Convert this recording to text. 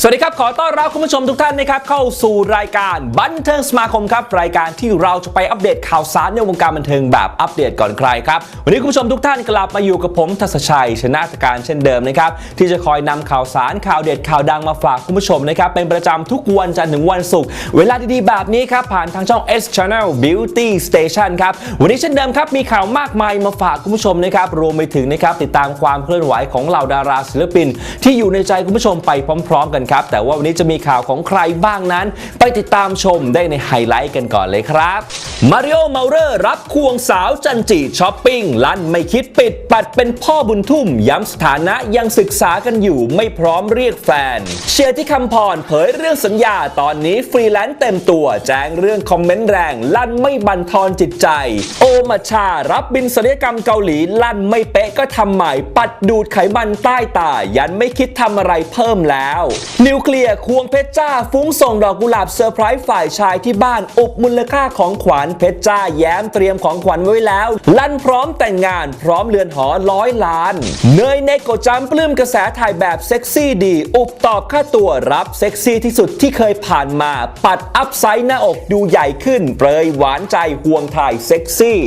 สวัสดีครับ ขอต้อนรับคุณผู้ชมทุกท่านนะครับเข้าสู่รายการบันเทิงสมาคมครับ รายการที่เราจะไปอัปเดตข่าวสารในวงการบันเทิงแบบอัปเดตก่อนใครครับวันนี้คุณผู้ชมทุกท่านกลับมาอยู่กับผมทัศชัยชนะตการเช่นเดิมนะครับที่จะคอยนำข่าวสารข่าวเด็ดข่าวดังมาฝากคุณผู้ชมนะครับเป็นประจำทุกวันจันทร์ถึงวันศุกร์เวลาดีๆแบบนี้ครับผ่านทางช่อง S Channel Beauty Station ครับวันนี้เช่นเดิมครับมีข่าวมากมายมาฝากคุณผู้ชมนะครับรวมไปถึงนะครับติดตามความเคลื่อนไหวของเหล่าดาราศิลปิน ที่อยู่ในใจคุณผู้ชมไปพร้อม ๆ กันครับ แต่ว่าวันนี้จะมีข่าวของใครบ้างนั้น ไปติดตามชมได้ในไฮไลท์กันก่อนเลยครับมาริโอเมาเลอร์รับควงสาวจันจีช้อปปิ้งลั่นไม่คิดปิด ปัดเป็นพ่อบุญทุ่ม ย้ำสถานะยังศึกษากันอยู่ไม่พร้อมเรียกแฟน เชียร์ที่คำพรเผยเรื่องสัญญาตอนนี้ฟรีแลนซ์เต็มตัว แจ้งเรื่องคอมเมนต์แรง ลั่นไม่บันทอนจิตใจ โอมาชารับบินศัลยกรรมเกาหลี ลั่นไม่เป๊ะก็ทำใหม่ ปัดดูดไขมันใต้ตายันไม่คิดทำอะไรเพิ่มแล้วนิวเคลียร์ควงเพชรจ้า ฟุ้งส่งดอกกุหลาบเซอร์ไพรส์ฝ่ายชายที่บ้านอุบมูลค่าของขวัญเพชรจ้าแย้มเตรียมของขวัญไว้แล้ว ลั่นพร้อมแต่งงานพร้อมเรือนหอร้อยล้าน เนยเนโกจัมปลื้มกระแสถ่ายแบบเซ็กซี่ดี อุบตอบค่าตัวรับเซ็กซี่ที่สุดที่เคยผ่านมา ปัดอัพไซด์หน้าอกดูใหญ่ขึ้น เปรยหวานใจห่วงถ่ายเซ็กซี่